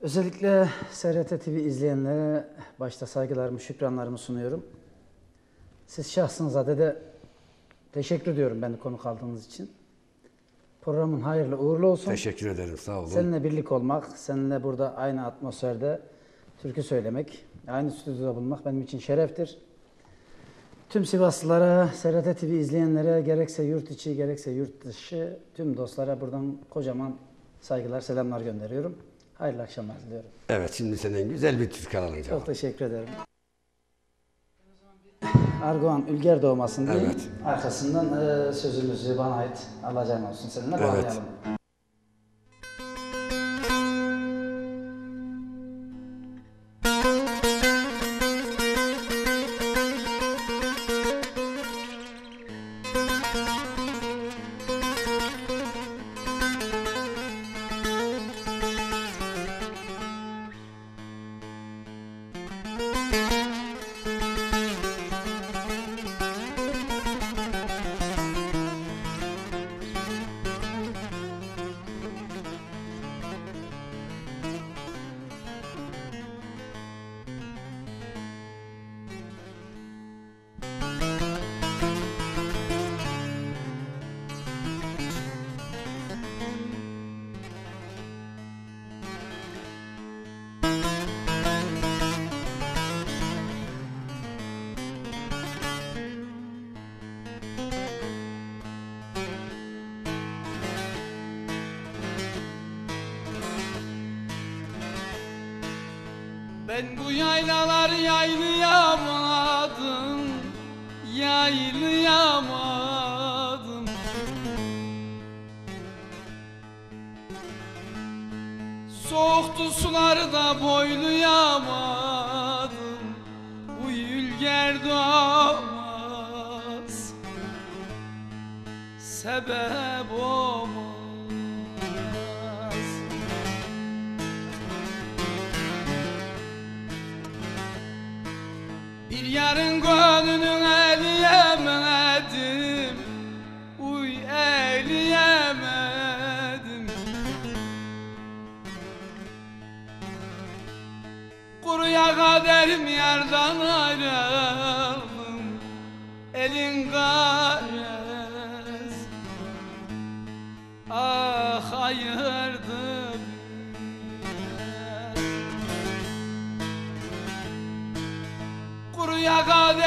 Özellikle SRT TV izleyenlere başta saygılarımı, şükranlarımı sunuyorum. Siz şahsınıza da de teşekkür ediyorum beni konuk aldığınız için. Programın hayırlı uğurlu olsun. Teşekkür ederim. Sağ olun. Seninle birlik olmak, seninle burada aynı atmosferde türkü söylemek, aynı stüdyoda bulunmak benim için şereftir. Tüm Sivaslılara, SRT TV izleyenlere, gerekse yurt içi gerekse yurt dışı tüm dostlara buradan kocaman saygılar, selamlar gönderiyorum. Hayırlı akşamlar diliyorum. Evet şimdi senden güzel bir türkü alalım. Çok teşekkür ederim. Argoğan Ülger doğmasın diye Evet. arkasından e, sözümüzü bana ait alacağım olsun seninle Evet. bağlayalım. Ben bu yaylalar yaylayamadım Yaylayamadım. Soğuktu suları da boylayamadım Bu ülger doğmaz. Sebep olmaz yarın gönlünün eleyemedim Uy eleyemedim Kuruya kaderim yardan ayrıldım. Elin garez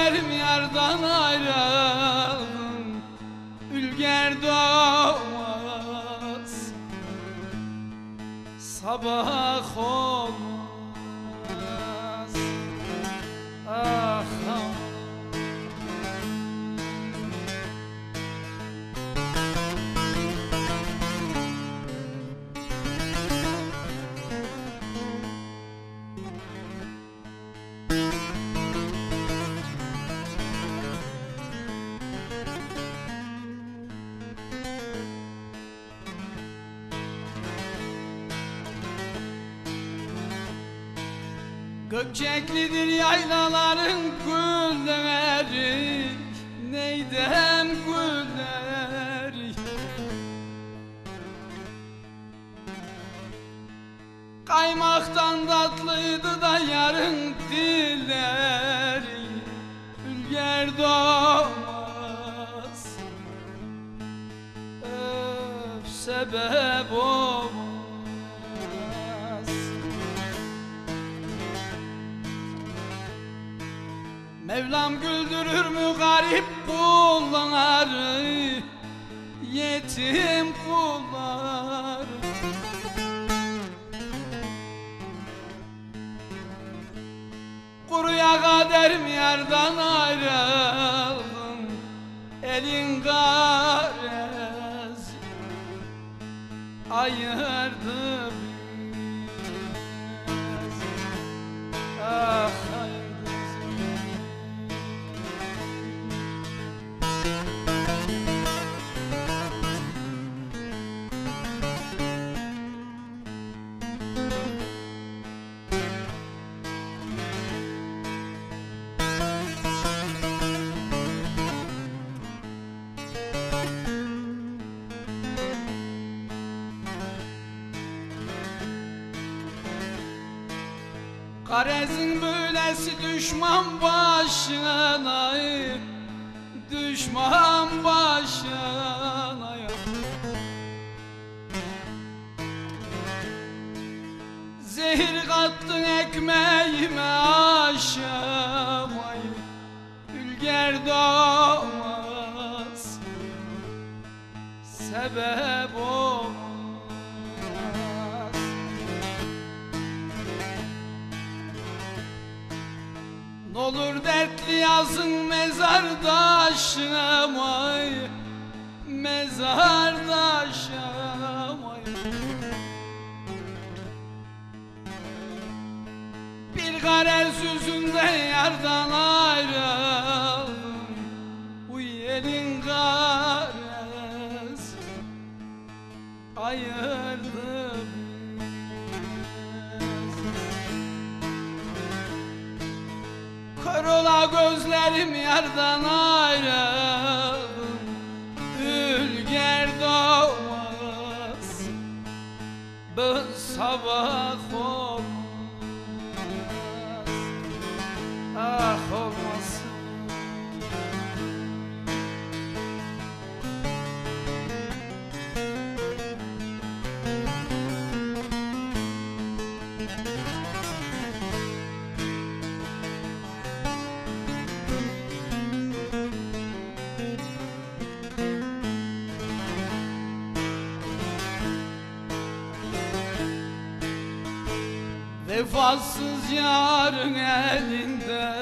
Kaderim yardan ayrıldım Ülger doğmaz. Sabah Gökçeklidir yaylaların gülleri Neydem gülleri? Kaymaktan tatlıydı da yarın dilleri Ülger doğmaz. Öf sebep Mevlam güldürür mü garip kulları Yetim kulları Kuruya kaderim yerden ayrıldım Elin garez Ayırdı Garezin böylesi düşman başına Düşman başına Zehir kattın ekmeğime aşamayı. Ülger doğmaz. Sebep olmaz N'olur dertli yazın mezardaşım ay Mezardaşım ay Bir garez yüzünden yardan ola gözlerim yardan ayrıldım Ülger doğmaz. Bu sabah Vefasız yarın elinde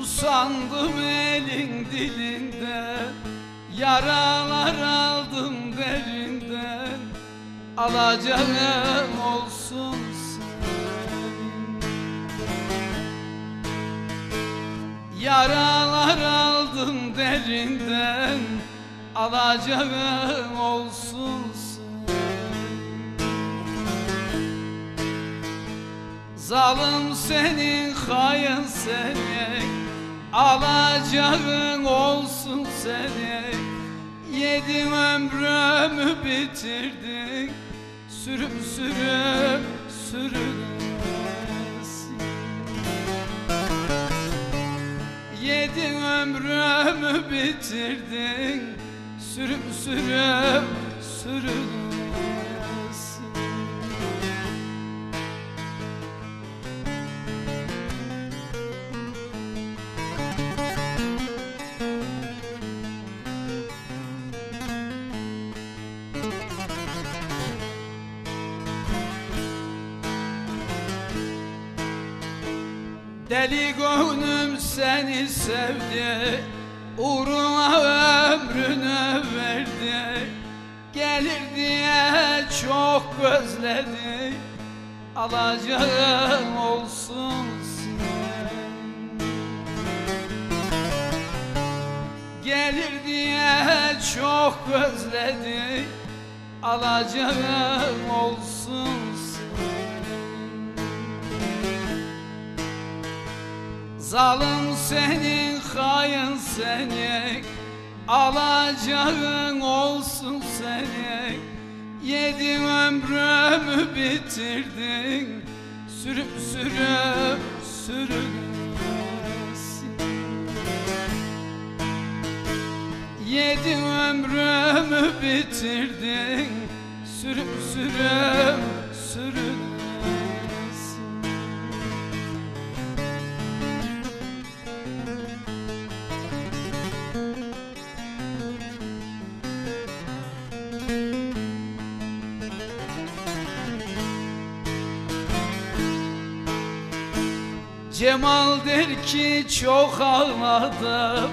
Usandım elin dilinde. Yaralar aldım derinden Alacağım olsun Yaralar aldım derinden Alacağım olsun Zalim senin, hain senin. Alacağın olsun senin. Yedim ömrümü bitirdin Sürüp sürüp sürünesin Yedin ömrümü bitirdin Sürüp sürüp sürünesin Deli seni sevdi Uğruna ömrünü verdi. Gelir diye çok özledi Alacağın olsun sen Gelir diye çok özledi Alacağın olsun Zalim senin, hain senin Alacağın olsun senin Yedin ömrümü bitirdin Sürüp sürüp sürünesin Yedin ömrümü bitirdin Sürüp sürüp sürünesin Cemal der ki çok ağladım.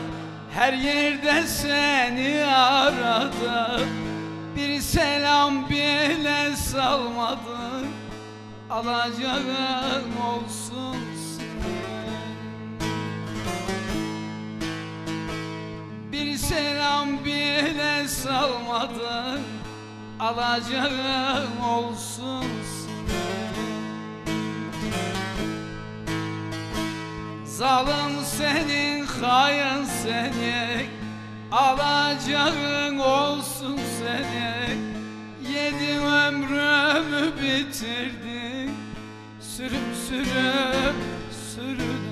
Her yerde seni aradım. Bir selam bile salmadın. Alacağın olsun Bir selam bile salmadın. Alacağın olsun sen Zalim senin, hain senin. Alacağın olsun senin. Yedi ömrümü bitirdin. Sürüp sürüp Türk